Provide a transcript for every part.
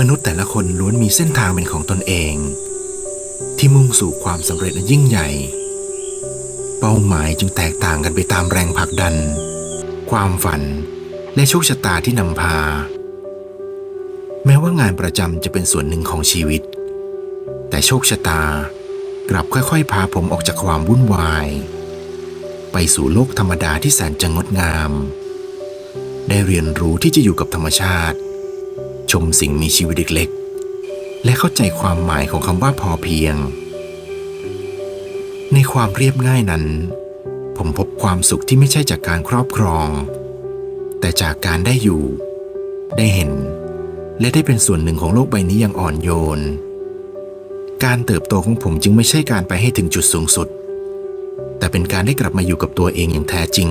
มนุษย์แต่ละคนล้วนมีเส้นทางเป็นของตนเอง ที่มุ่งสู่ความสำเร็จอันยิ่งใหญ่ เป้าหมายจึงแตกต่างกันไปตามแรงผลักดัน ความฝันและโชคชะตาที่นำพา แม้ว่างานประจำจะเป็นส่วนหนึ่งของชีวิต แต่โชคชะตากลับค่อยๆ พาผมออกจากความวุ่นวาย ไปสู่โลกธรรมดาที่แสนจะงดงาม ได้เรียนรู้ที่จะอยู่กับธรรมชาติ ชมสิ่งมีชีวิตเล็กๆ และเข้าใจความหมายของคำว่าพอเพียง ในความเรียบง่ายนั้น ผมพบความสุขที่ไม่ใช่จากการครอบครอง แต่จากการได้อยู่ ได้เห็น และได้เป็นส่วนหนึ่งของโลกใบนี้อย่างอ่อนโยน การเติบโตของผมจึงไม่ใช่การไปให้ถึงจุดสูงสุด แต่เป็นการได้กลับมาอยู่กับตัวเองอย่างแท้จริง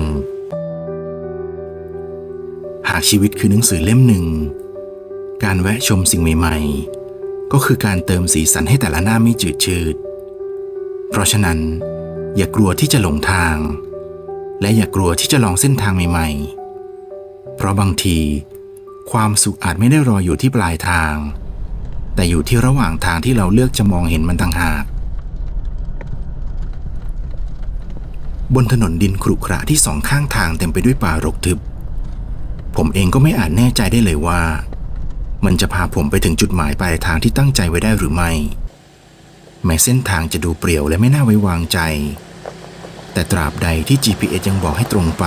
หากชีวิตคือหนังสือเล่มหนึ่ง การแวะชมสิ่งใหม่ ๆ ก็คือการเติมสีสันให้แต่ละหน้าไม่จืดชืด เพราะฉะนั้น อย่ากลัวที่จะหลงทาง และอย่ากลัวที่จะลองเส้นทางใหม่ ๆ เพราะบางที ความสุขอาจไม่ได้รออยู่ที่ปลายทาง แต่อยู่ที่ระหว่างทางที่เราเลือกจะมองเห็นมันต่างหาก บนถนนดินขรุขระที่สองข้างทางเต็มไปด้วยป่ารกทึบ ผมเองก็ไม่อาจแน่ใจได้เลยว่า มันจะพาผมไปถึงจุดหมายปลายทางที่ตั้งใจไว้ได้หรือไม่ แม้เส้นทางจะดูเปรี่ยวและไม่น่าไว้วางใจ แต่ตราบใดที่ GPS ยังบอกให้ตรงไป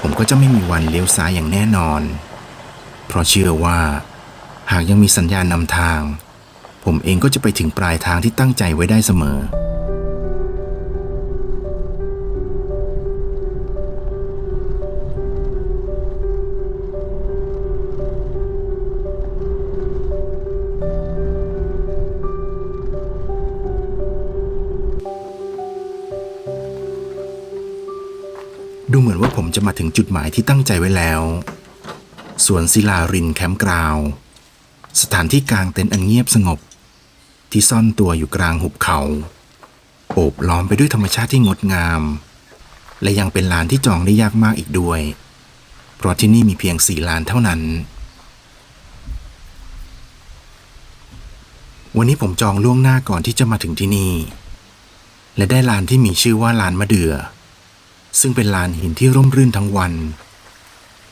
ผมก็จะไม่มีวันเลี้ยวซ้ายอย่างแน่นอน เพราะเชื่อว่า หากยังมีสัญญาณนำทาง ผมเองก็จะไปถึงปลายทางที่ตั้งใจไว้ได้เสมอ เหมือนว่าผมจะมาถึงจุดหมายที่ตั้งใจไว้แล้ว สวนศิลารินแคมป์กราว สถานที่กลางเต็นท์อันเงียบสงบ ที่ซ่อนตัวอยู่กลางหุบเขา โอบล้อมไปด้วยธรรมชาติที่งดงาม และยังเป็นลานที่จองได้ยากมากอีกด้วย เพราะที่นี่มีเพียงสี่ลานเท่านั้น วันนี้ผมจองล่วงหน้าก่อนที่จะมาถึงที่นี่ และได้ลานที่มีชื่อว่าลานมะเดื่อ ซึ่งเป็นลานหินที่ร่มรื่นทั้งวัน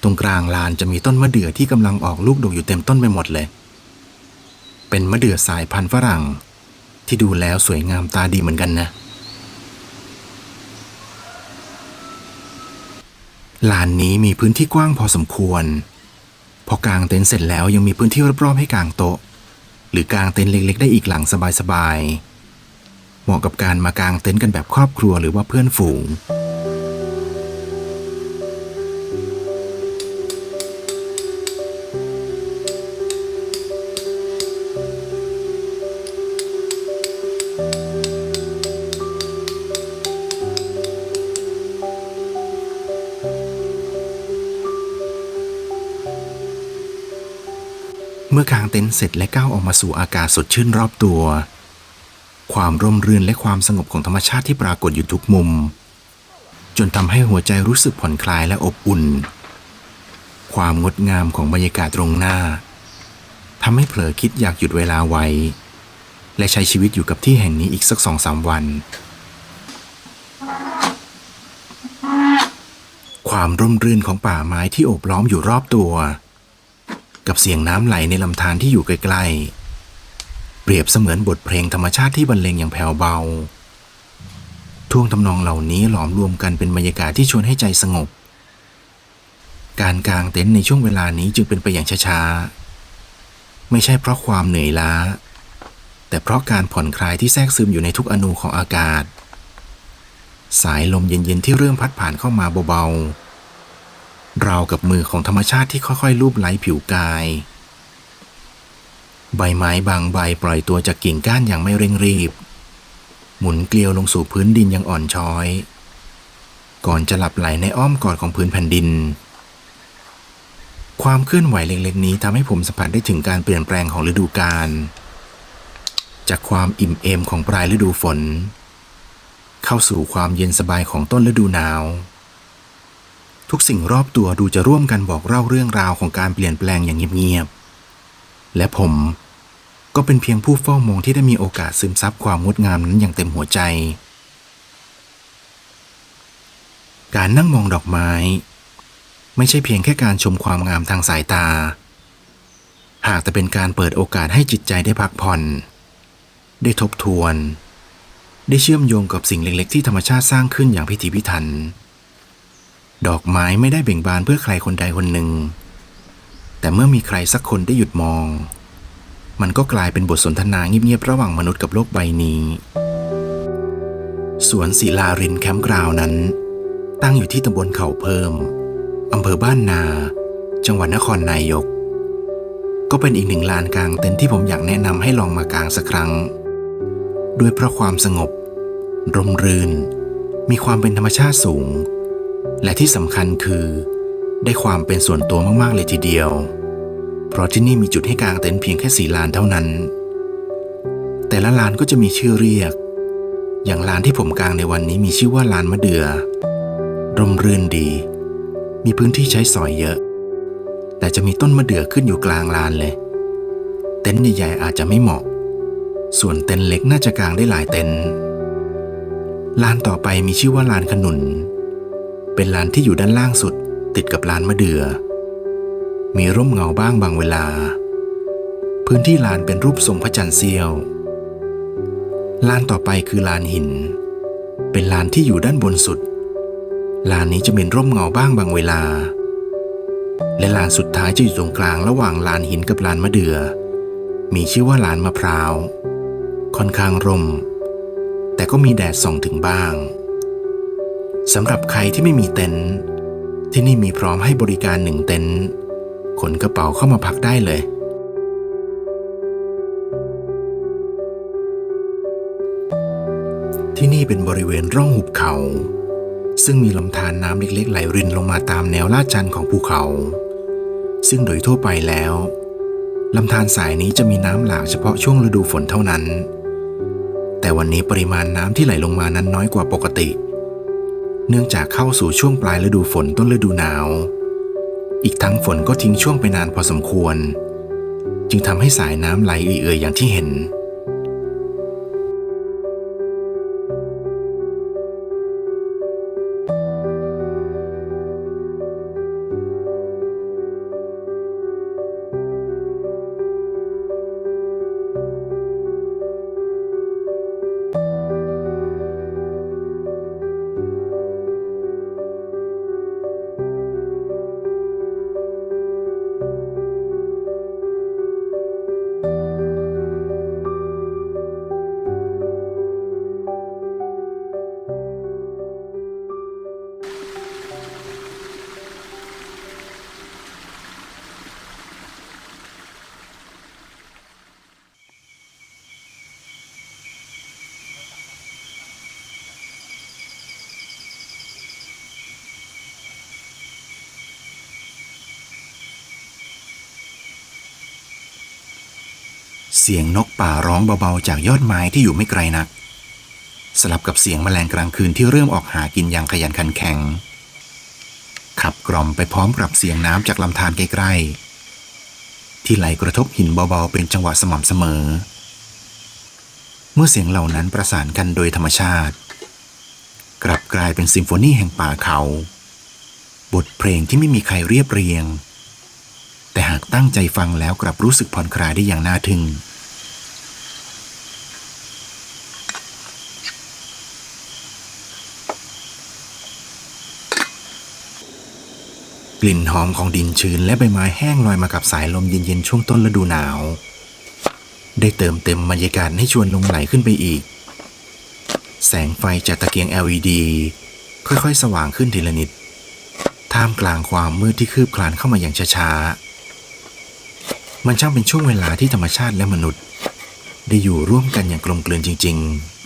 ตรงกลางลานจะมีต้นมะเดื่อที่กำลังออกลูกดกอยู่เต็มต้นไปหมดเลย เป็นมะเดื่อสายพันธุ์ฝรั่ง ที่ดูแล้วสวยงามตาดีเหมือนกันนะ ลานนี้มีพื้นที่กว้างพอสมควร พอกางเต็นท์เสร็จแล้วยังมีพื้นที่รอบๆให้กางโต๊ะ หรือกางเต็นท์เล็กๆ ได้อีกหลังสบายๆ เหมาะกับการมากางเต็นท์กันแบบครอบครัวหรือว่าเพื่อนฝูง ต็นท์เสร็จและก้าวออกมาสู่อากาศสดชื่นรอบตัว ความร่มรื่นและความสงบของธรรมชาติที่ปรากฏอยู่ทุกมุม จนทำให้หัวใจรู้สึกผ่อนคลายและอบอุ่น ความงดงามของบรรยากาศตรงหน้าทำให้เผลอคิดอยากหยุดเวลาไว้ และใช้ชีวิตอยู่กับที่แห่งนี้อีกสักสองสามวัน ความร่มรื่นของป่าไม้ที่โอบล้อมอยู่รอบตัว กับเสียงน้ำไหลในลำธารที่อยู่ใกล้ๆ เปรียบเสมือนบทเพลงธรรมชาติที่บรรเลงอย่างแผ่วเบา ท่วงทำนองเหล่านี้หลอมรวมกันเป็นบรรยากาศที่ชวนให้ใจสงบ การกางเต็นท์ในช่วงเวลานี้จึงเป็นไปอย่างช้าๆ ไม่ใช่เพราะความเหนื่อยล้า แต่เพราะการผ่อนคลายที่แทรกซึมอยู่ในทุกอนูของอากาศ สายลมเย็นๆที่เริ่มพัดผ่านเข้ามาเบาๆ ราวกับมือของธรรมชาติที่ค่อยๆลูบไล้ผิวกาย ใบไม้บางใบปล่อยตัวจากกิ่งก้านอย่างไม่เร่งรีบ หมุนเกลียวลงสู่พื้นดินอย่างอ่อนช้อย ก่อนจะหลับไหลในอ้อมกอดของพื้นแผ่นดิน ความเคลื่อนไหวเล็กๆนี้ทำให้ผมสัมผัสได้ถึงการเปลี่ยนแปลงของฤดูกาลจากความอิ่มเอมของปลายฤดูฝน เข้าสู่ความเย็นสบายของต้นฤดูหนาว ทุกสิ่งรอบตัวดูจะร่วมกันบอกเล่าเรื่องราวของการเปลี่ยนแปลงอย่างเงียบๆ และผมก็เป็นเพียงผู้เฝ้ามองที่ได้มีโอกาสซึมซับความงดงามนั้นอย่างเต็มหัวใจ การนั่งมองดอกไม้ ไม่ใช่เพียงแค่การชมความงามทางสายตา หากแต่เป็นการเปิดโอกาสให้จิตใจได้พักผ่อน ได้ทบทวน ได้เชื่อมโยงกับสิ่งเล็กๆ ที่ธรรมชาติสร้างขึ้นอย่างพิถีพิถัน ดอกไม้ไม่ได้เบ่งบานเพื่อใครคนใดคนหนึ่ง แต่เมื่อมีใครสักคนได้หยุดมอง มันก็กลายเป็นบทสนทนาเงียบๆระหว่างมนุษย์กับโลกใบนี้ สวนศิลารินแคมป์กราวนั้น ตั้งอยู่ที่ตำบลเขาเพิ่มอำเภอบ้านนา จังหวัดนครนายก ก็เป็นอีกหนึ่งลานกลางเต็นท์ที่ผมอยากแนะนำให้ลองมากางสักครั้ง ด้วยเพราะความสงบ ร่มรื่น มีความเป็นธรรมชาติสูง และที่สำคัญคือ ได้ความเป็นส่วนตัวมากๆเลยทีเดียว เพราะที่นี่มีจุดให้กางเต็นท์เพียงแค่สี่ลานเท่านั้น แต่ละลานก็จะมีชื่อเรียก อย่างลานที่ผมกางในวันนี้มีชื่อว่าลานมะเดือ่อร่มรื่นดี มีพื้นที่ใช้สอยเยอะ แต่จะมีต้นมะเดื่อขึ้นอยู่กลางลานเลย เต็นท์ใหญ่ๆอาจจะไม่เหมาะ ส่วนเต็นท์เล็กน่าจะกางได้หลายเต็นท์ลานต่อไปมีชื่อว่าลานขนุน เป็นลานที่อยู่ด้านล่างสุดติดกับลานมะเดื่อ มีร่มเงาบ้างบางเวลา พื้นที่ลานเป็นรูปทรงพระจันทร์เสี้ยว ลานต่อไปคือลานหิน เป็นลานที่อยู่ด้านบนสุด ลานนี้จะเป็นร่มเงาบ้างบางเวลา และลานสุดท้ายจะอยู่ตรงกลางระหว่างลานหินกับลานมะเดือ่อ มีชื่อว่าลานมะพร้าว ค่อนข้างร่ม แต่ก็มีแดดส่องถึงบ้าง สำหรับใครที่ไม่มีเต็นท์ที่นี่มีพร้อมให้บริการหนึ่งเต็นท์ขนกระเป๋าเข้ามาพักได้เลย ที่นี่เป็นบริเวณร่องหุบเขา ซึ่งมีลำธารน้ำเล็กๆ ไหลรินลงมาตามแนวลาดชันของภูเขา ซึ่งโดยทั่วไปแล้วลำธารสายนี้จะมีน้ำหลากเฉพาะช่วงฤดูฝนเท่านั้น แต่วันนี้ปริมาณน้ำที่ไหลลงมานั้นน้อยกว่าปกติเเนื่องจากเข้าสู่ช่วงปลายฤดูฝนต้นฤดูหนาว อีกทั้งฝนก็ทิ้งช่วงไปนานพอสมควร จึงทำให้สายน้ำไหลเอื่อยๆอย่างที่เห็น เสียงนกป่าร้องเบาๆจากยอดไม้ที่อยู่ไม่ไกลนัก สลับกับเสียงแมลงกลางคืนที่เริ่มออกหากินอย่างขยันขันแข็ง ขับกล่อมไปพร้อมกับเสียงน้ำจากลำธารใกล้ๆ ที่ไหลกระทบหินเบาๆเป็นจังหวะสม่ำเสมอ เมื่อเสียงเหล่านั้นประสานกันโดยธรรมชาติ กลับกลายเป็นซิมโฟนีแห่งป่าเขา บทเพลงที่ไม่มีใครเรียบเรียงแต่หากตั้งใจฟังแล้วกลับรู้สึกผ่อนคลายได้อย่างน่าทึ่ง กลิ่นหอมของดินชื้นและใบไม้แห้งลอยมากับสายลมเย็นๆช่วงต้นฤดูหนาว ได้เติมเต็มบรรยากาศให้ชวนลงไหลขึ้นไปอีก แสงไฟจากตะเกียง LED ค่อยๆ สว่างขึ้นทีละนิด ท่ามกลางความมืดที่คืบคลานเข้ามาอย่างช้าๆ มันช่างเป็นช่วงเวลาที่ธรรมชาติและมนุษย์ ได้อยู่ร่วมกันอย่างกลมกลืนจริง ๆ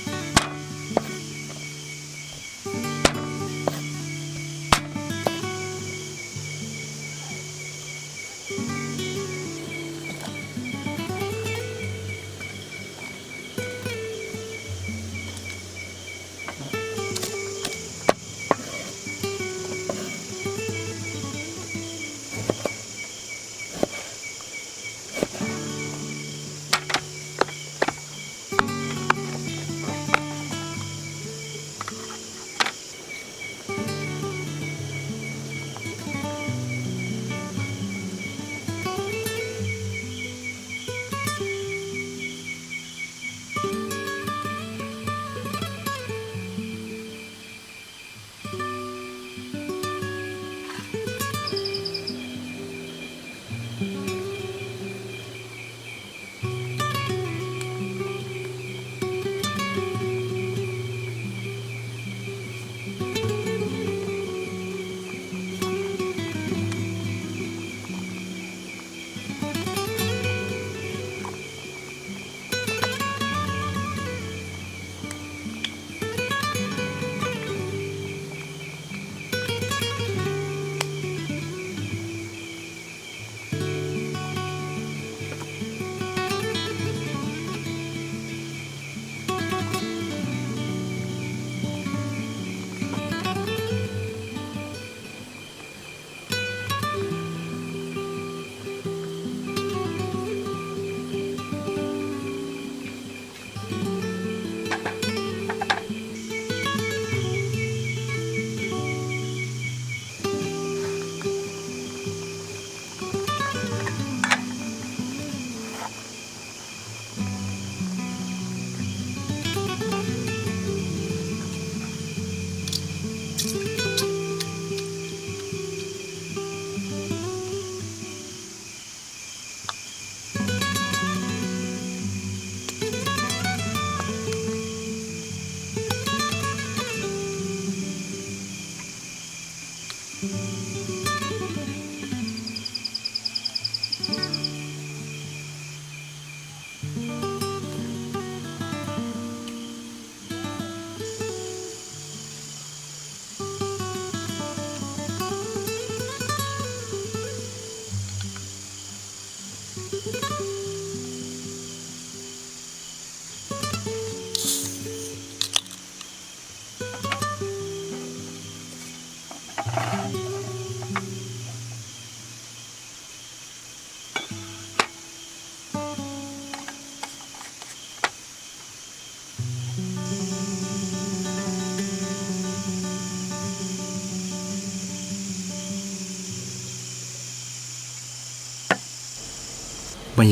บรร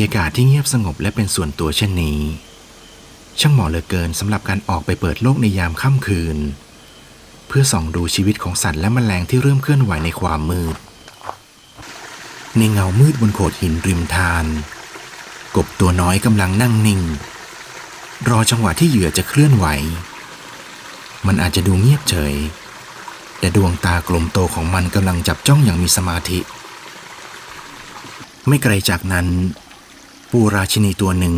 ยากาศที่เงียบสงบและเป็นส่วนตัวเช่นนี้ ช่างเหมาะเหลือเกินสำหรับการออกไปเปิดโลกในยามค่ำคืน เพื่อส่องดูชีวิตของสัตว์และแมลงที่เริ่มเคลื่อนไหวในความมืด ในเงามืดบนโขดหินริมทาน กบตัวน้อยกำลังนั่งนิ่ง รอจังหวะที่เหยื่อจะเคลื่อนไหว มันอาจจะดูเงียบเฉย แต่ดวงตากลมโตของมันกำลังจับจ้องอย่างมีสมาธิ ไม่ไกลจากนั้น ปูราชินีตัวหนึ่ง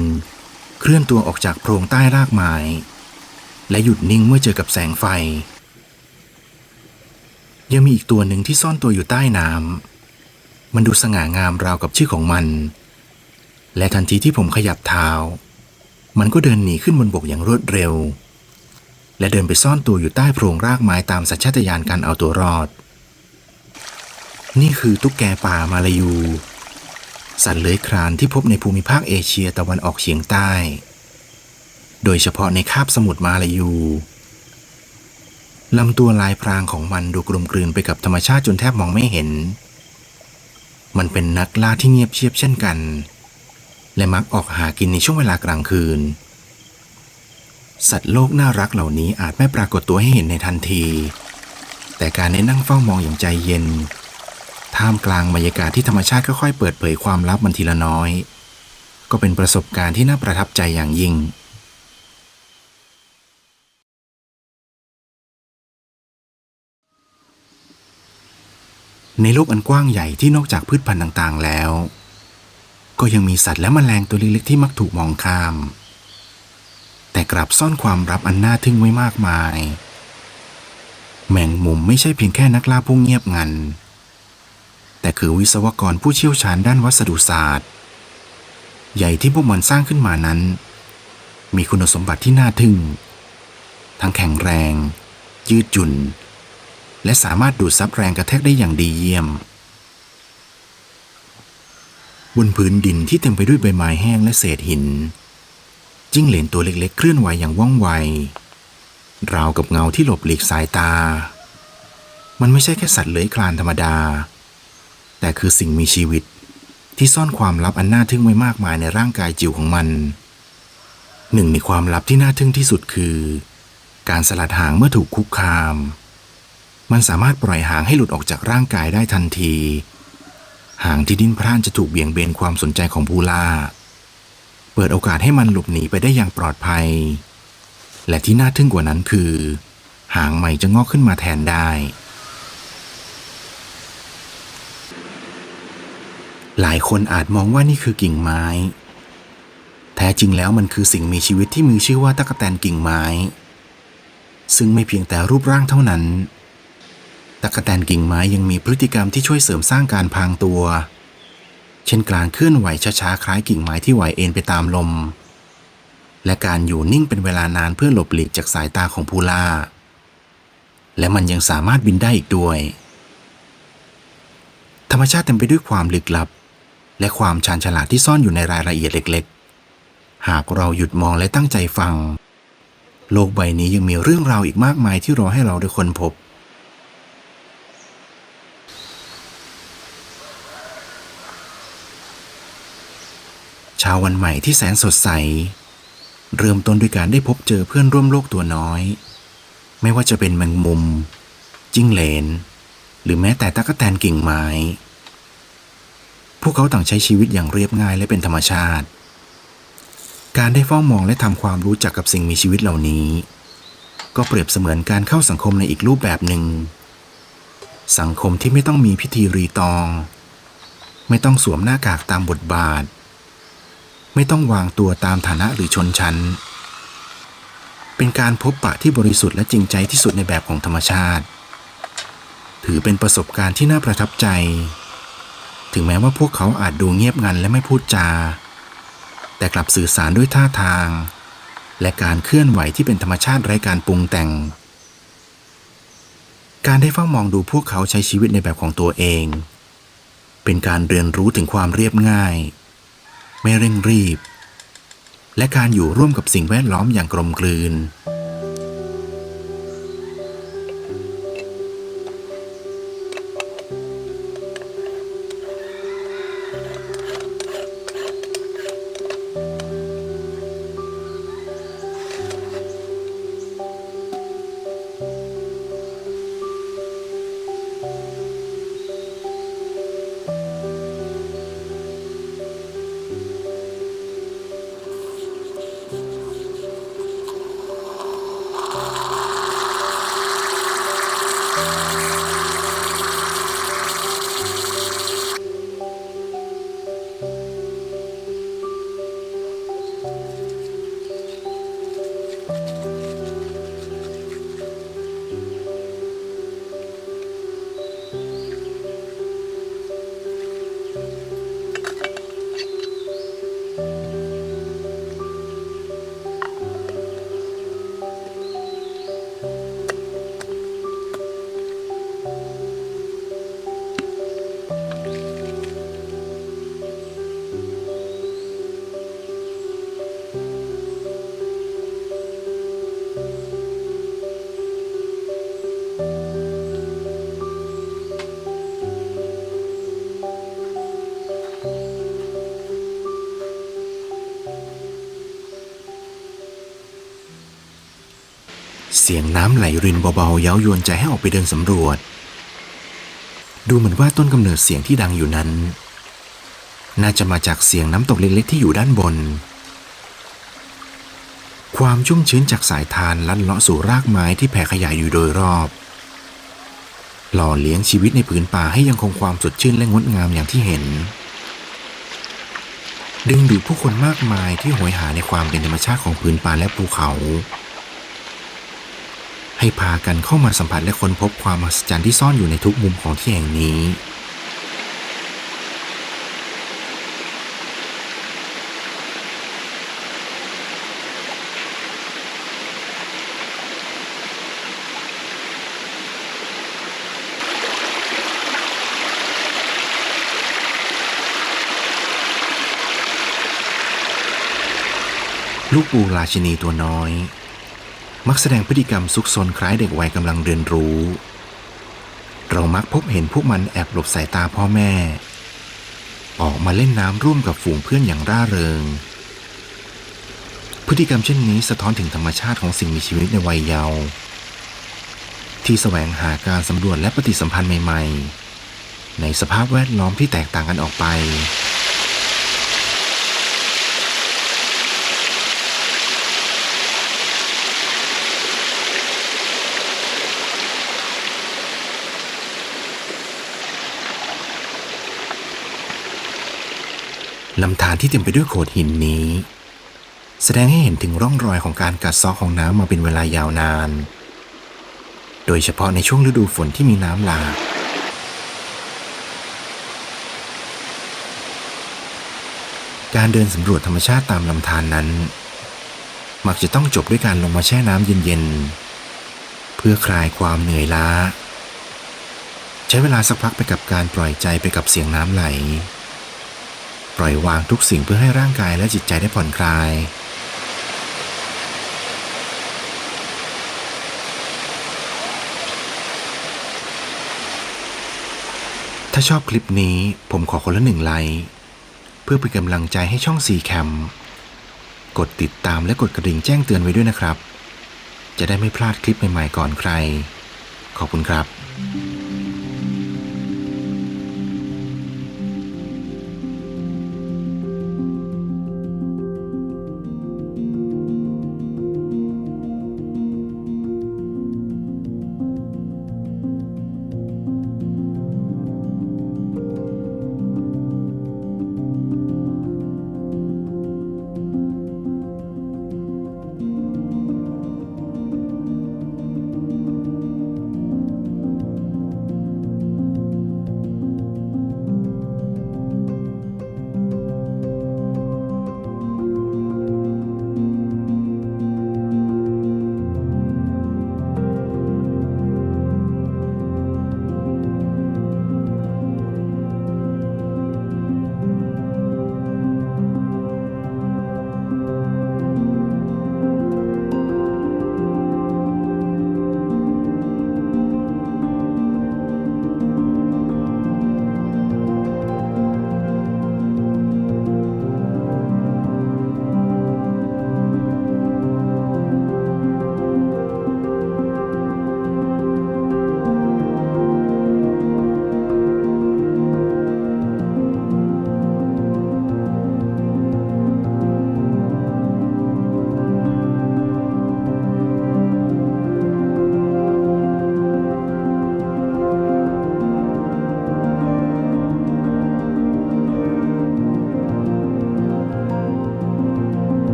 เคลื่อนตัวออกจากโพรงใต้รากไม้และหยุดนิ่งเมื่อเจอกับแสงไฟ ยังมีอีกตัวหนึ่งที่ซ่อนตัวอยู่ใต้น้ำมันดูสง่างามราวกับชื่อของมัน และทันทีที่ผมขยับเท้า มันก็เดินหนีขึ้นบนบกอย่างรวดเร็ว และเดินไปซ่อนตัวอยู่ใต้โพรงรากไม้ตามสัญชาตญาณการเอาตัวรอด นี่คือตุ๊กแกป่ามาลายู สัตว์เลื้อยคลานที่พบในภูมิภาคเอเชียตะวันออกเฉียงใต้ โดยเฉพาะในคาบสมุทรมาลายู ลำตัวลายพรางของมันดูกลมกลืนไปกับธรรมชาติจนแทบมองไม่เห็น มันเป็นนักล่าที่เงียบเชียบเช่นกัน และมักออกหากินในช่วงเวลากลางคืน สัตว์โลกน่ารักเหล่านี้อาจไม่ปรากฏตัวให้เห็นในทันที แต่การได้นั่งเฝ้ามองอย่างใจเย็น ท่ามกลางบรรยากาศที่ธรรมชาติค่อยๆเปิดเผยความลับมันทีละน้อย ก็เป็นประสบการณ์ที่น่าประทับใจอย่างยิ่ง ในโลกอันกว้างใหญ่ที่นอกจากพืชพันธุ์ต่างๆแล้ว ก็ยังมีสัตว์และแมลงตัวเล็กๆที่มักถูกมองข้าม แต่กลับซ่อนความลับอันน่าทึ่งไว้มากมาย แมงมุมไม่ใช่เพียงแค่นักล่าผู้เงียบงัน แต่คือวิศวกรผู้เชี่ยวชาญด้านวัสดุศาสตร์ ใหญ่ที่พวกมันสร้างขึ้นมานั้น มีคุณสมบัติที่น่าทึ่ง ทั้งแข็งแรง ยืดหยุ่น และสามารถดูดซับแรงกระแทกได้อย่างดีเยี่ยม บนพื้นดินที่เต็มไปด้วยใบไม้แห้งและเศษหิน จิ้งเหลนตัวเล็กๆ เคลื่อนไหวอย่างว่องไว ราวกับเงาที่หลบหลีกสายตา มันไม่ใช่แค่สัตว์เลื้อยคลานธรรมดา แต่คือสิ่งมีชีวิตที่ซ่อนความลับอันน่าทึ่งไว้มากมายในร่างกายจิ๋วของมัน หนึ่งในความลับที่น่าทึ่งที่สุดคือ การสลัดหางเมื่อถูกคุกคาม มันสามารถปล่อยหางให้หลุดออกจากร่างกายได้ทันที หางที่ดิ้นพร่านจะถูกเบี่ยงเบนความสนใจของผู้ล่า เปิดโอกาสให้มันหลบหนีไปได้อย่างปลอดภัย และที่น่าทึ่งกว่านั้นคือ หางใหม่จะงอกขึ้นมาแทนได้ หลายคนอาจมองว่านี่คือกิ่งไม้ แท้จริงแล้วมันคือสิ่งมีชีวิตที่มีชื่อว่าตะกแตนกิ่งไม้ ซึ่งไม่เพียงแต่รูปร่างเท่านั้น ตะกแตนกิ่งไม้ยังมีพฤติกรรมที่ช่วยเสริมสร้างการพรางตัว เช่นการเคลื่อนไหวช้าๆคล้ายกิ่งไม้ที่ไหวเอ็นไปตามลม และการอยู่นิ่งเป็นเวลานานเพื่อหลบหลีกจากสายตาของผู้ล่า และมันยังสามารถบินได้อีกด้วย ธรรมชาติเต็มไปด้วยความลึกลับ และความชาญฉลาดที่ซ่อนอยู่ในรายละเอียดเล็ก ๆ หากเราหยุดมองและตั้งใจฟัง โลกใบนี้ยังมีเรื่องราวอีกมากมายที่รอให้เราได้ค้นพบ เช้าวันใหม่ที่แสนสดใส เริ่มต้นด้วยการได้พบเจอเพื่อนร่วมโลกตัวน้อย ไม่ว่าจะเป็นแมงมุม จิ้งเหลน หรือแม้แต่ตะกแตนกิ่งไม้ พวกเขาต่างใช้ชีวิตอย่างเรียบง่ายและเป็นธรรมชาติ การได้เฝ้ามองและทำความรู้จักกับสิ่งมีชีวิตเหล่านี้ ก็เปรียบเสมือนการเข้าสังคมในอีกรูปแบบหนึ่ง สังคมที่ไม่ต้องมีพิธีรีตอง ไม่ต้องสวมหน้ากากตามบทบาท ไม่ต้องวางตัวตามฐานะหรือชนชั้น เป็นการพบปะที่บริสุทธิ์และจริงใจที่สุดในแบบของธรรมชาติ ถือเป็นประสบการณ์ที่น่าประทับใจ ถึงแม้ว่าพวกเขาอาจดูเงียบงันและไม่พูดจา แต่กลับสื่อสารด้วยท่าทาง และการเคลื่อนไหวที่เป็นธรรมชาติไร้การปรุงแต่ง การได้เฝ้ามองดูพวกเขาใช้ชีวิตในแบบของตัวเอง เป็นการเรียนรู้ถึงความเรียบง่าย ไม่เร่งรีบ และการอยู่ร่วมกับสิ่งแวดล้อมอย่างกลมกลืน เสียงน้ำไหลรินเบาๆเย้ายวนใจให้ออกไปเดินสำรวจ ดูเหมือนว่าต้นกำเนิดเสียงที่ดังอยู่นั้น น่าจะมาจากเสียงน้ำตกเล็กๆที่อยู่ด้านบน ความชุ่มชื้นจากสายทานลัดเลาะสู่รากไม้ที่แผ่ขยายอยู่โดยรอบ หล่อเลี้ยงชีวิตในผืนป่าให้ยังคงความสดชื่นและงดงามอย่างที่เห็น ดึงดูดผู้คนมากมายที่โหยหาในความเป็นธรรมชาติของผืนป่าและภูเขา ให้พากันเข้ามาสัมผัสและค้นพบความมหัศจรรย์ที่ซ่อนอยู่ในทุกมุมของที่แห่งนี้ ลูกปูราชินีตัวน้อย มักแสดงพฤติกรรมซุกซนคล้ายเด็กวัยกำลังเรียนรู้ เรามักพบเห็นพวกมันแอบหลบสายตาพ่อแม่ ออกมาเล่นน้ำร่วมกับฝูงเพื่อนอย่างร่าเริง พฤติกรรมเช่นนี้สะท้อนถึงธรรมชาติของสิ่งมีชีวิตในวัยเยาว์ที่แสวงหาการสำรวจและปฏิสัมพันธ์ใหม่ ๆ ในสภาพแวดล้อมที่แตกต่างกันออกไป ลำธารที่เต็มไปด้วยโขดหินนี้ แสดงให้เห็นถึงร่องรอยของการกัดเซาะของน้ำมาเป็นเวลายาวนาน โดยเฉพาะในช่วงฤดูฝนที่มีน้ำหลากการเดินสำรวจธรรมชาติตามลำธารนนั้น มักจะต้องจบด้วยการลงมาแช่น้ำเย็นๆ เพื่อคลายความเหนื่อยล้า ใช้เวลาสักพักไปกับการปล่อยใจไปกับเสียงน้ำไหล ปล่อยวางทุกสิ่งเพื่อให้ร่างกายและจิตใจได้ผ่อนคลาย ถ้าชอบคลิปนี้ผมขอคนละหนึ่งไลค์เพื่อเป็นกำลังใจให้ช่อง c ีแคมกดติดตามและกดกระดิ่งแจ้งเตือนไว้ด้วยนะครับ จะได้ไม่พลาดคลิปใหม่ๆก่อนใคร ขอบคุณครับ